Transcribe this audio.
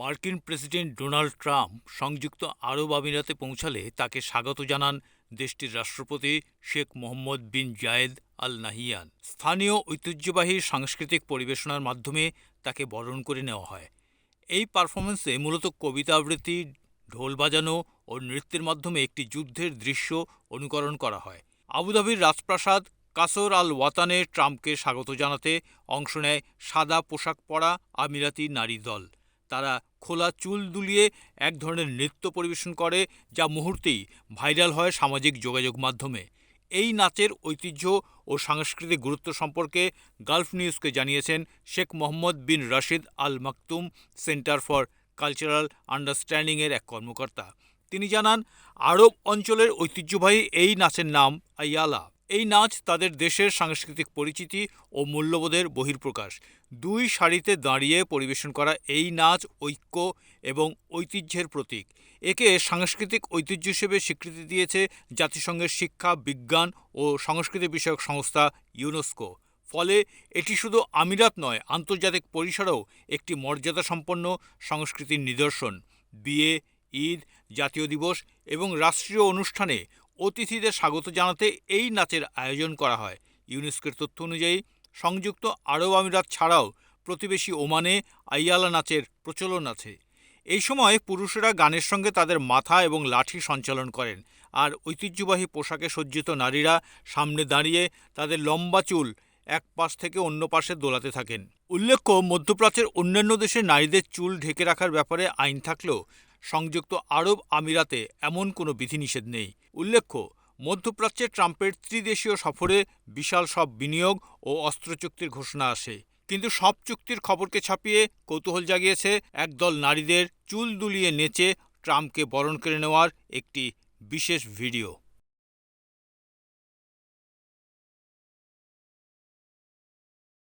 মার্কিন president Donald Trump সংযুক্ত আরব আমিরাতে পৌঁছালে তাকে স্বাগত জানান দেশটির রাষ্ট্রপতি শেখ মোহাম্মদ বিন জায়েদ আল নাহিয়ান স্থানীয় ঐতিহ্যবাহী সাংস্কৃতিক পরিবেশনার মাধ্যমে তাকে বরণ করে নেওয়া হয়। এই পারফরমেন্সে মূলত কবিতা আবৃত্তি, ঢোল বাজানো ও নৃত্যের মাধ্যমে একটি যুদ্ধের দৃশ্য অনুকরণ করা হয়। আবুধাবির রাজপ্রাসাদ কাসর আল ওয়াতানে ট্রাম্পকে স্বাগত জানাতে অংশ নেয় সাদা পোশাক পরা আমিরাতি নারী দল। তারা খোলা চুল দুলিয়ে এক ধরনের নৃত্য পরিবেশন করে যা মুহূর্তেই ভাইরাল হয় সামাজিক যোগাযোগ মাধ্যমে। এই নাচের ঐতিহ্য ও সাংস্কৃতিক গুরুত্ব সম্পর্কে গালফ নিউজকে জানিয়েছেন Sheikh Mohammed bin Rashid Al Maktoum, centre for cultural আন্ডারস্ট্যান্ডিংয়ের এক কর্মকর্তা। তিনি জানান, আরব অঞ্চলের ঐতিহ্যবাহী এই নাচের নাম আইয়ালা। এই নাচ তাদের দেশের সাংস্কৃতিক পরিচিতি ও মূল্যবোধের বহির্প্রকাশ দুই সারিতে দাঁড়িয়ে পরিবেশন করা এই নাচ ঐক্য এবং ঐতিহ্যের প্রতীক। একে সাংস্কৃতিক ঐতিহ্য হিসেবে স্বীকৃতি দিয়েছে জাতিসংঘের শিক্ষা, বিজ্ঞান ও সংস্কৃতি বিষয়ক সংস্থা ইউনেস্কো। ফলে এটি শুধু আমিরাত নয়, আন্তর্জাতিক পরিসরেও একটি মর্যাদাসম্পন্ন সংস্কৃতির নিদর্শন। বিয়ে, ঈদ, জাতীয় দিবস এবং রাষ্ট্রীয় অনুষ্ঠানে অতিথিদের স্বাগত জানাতে এই নাচের আয়োজন করা হয়। ইউনেস্কোর তথ্য অনুযায়ী, সংযুক্ত আরব আমিরাত ছাড়াও প্রতিবেশী ওমানে আইয়ালা নাচের প্রচলন আছে। এই সময় পুরুষেরা গানের সঙ্গে তাদের মাথা এবং লাঠি সঞ্চালন করেন আর ঐতিহ্যবাহী পোশাকে সজ্জিত নারীরা সামনে দাঁড়িয়ে তাদের লম্বা চুল এক পাশ থেকে অন্য পাশে দোলাতে থাকেন। উল্লেখ্য, মধ্যপ্রাচ্যের অন্যান্য দেশে নারীদের চুল ঢেকে রাখার ব্যাপারে আইন থাকলেও সংযুক্ত আরব আমিরাতে এমন কোনো বিধিনিষেধ নেই। উল্লেখ্য, মধ্যপ্রাচ্যে ট্রাম্পের ত্রিদেশীয় সফরে বিশাল সব বিনিয়োগ ও অস্ত্র চুক্তির ঘোষণা আসে। কিন্তু সব চুক্তির খবরকে ছাপিয়ে কৌতূহল জাগিয়েছে একদল নারীদের চুল দুলিয়ে নেচে ট্রাম্পকে বরণ করে নেওয়ার একটি বিশেষ ভিডিও।